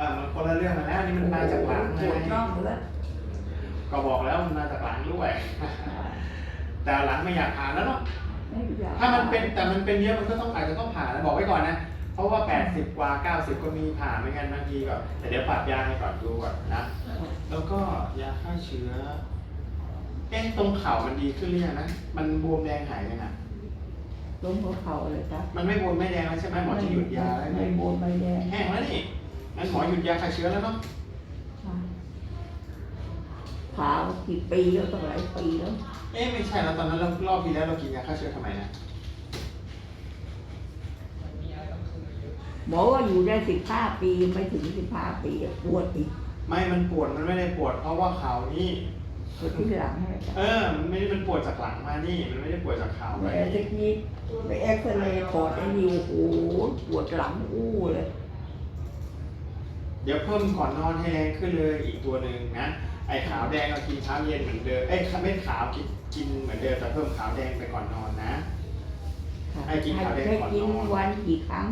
อมันคนละเรื่องกันแล้วนี่มันมาจากหลังปไงวดน่องแล้วก็บอกแล้วมันมาจากหลังด้วย แต่หลังไม่อยากผ่าแล้วเนาะ ไม่อยากถ้ามันเป็นแต่มันเป็นเยอะมันก็ต้องอาจจะต้องผ่านะบอกไว้ก่อนนะ เพราะว่า 80 กว่า 90 ก็มีผ่าไม่งั้นบางทีก็แต่เดี๋ยวปรับยาให้ก่อนดูก่อนนะ แล้วก็ยาฆ่าเชื้อเอ๊ะตรงเข่ามันดีขึ้นหรือยังนะ มันบวมแดงหายยังอะล้มหัวเข่าเลยจ้ะมันไม่บวมไม่แดงแล้วใช่ไหมหมอจะหยุดยาแล้วไม่เนี่ยบวมไม่แดงแห้งแล้วนี่งั้น หมอหยุดยาฆ่าเชื้อแล้วเนาะผ่ามากี่ปีแล้วตั้งหลายปีแล้วเอ๊ะไม่ใช่แล้วตอนนั้นเรารอบที่แล้วเรากินยาฆ่าเชื้อทำไมนะหมอว่าอยู่ได้สิบห้าปีไม่ถึงสิบห้าปีอะปวดอีกไม่มันปวดมันไม่ได้ปวด เพราะว่าเข่านี่ ปวดที่หลังเลยจ้ะเออมันไม่ได้มันปวดจากหลังมานี่ มันไม่ได้ปวดจากเข่าแหมตะกี้ไปเอ็กซเรย์ปอดไอ้นิวโอ้โหปวดหลังอู้เลย เดี๋ยวเพิ่มก่อนนอนให้แรงขึ้นเลยอีกตัวหนึ่งนะ ไอ้ขาวแดงเรากินเช้าเย็นเหมือนเดิม เอ้ยเม็ดขาวกินกินเหมือนเดิมแต่เพิ่มขาวแดงไปก่อนนอนนะ ให้กินขาวแดงก่อนนอน ให้กินวันกี่ครั้ง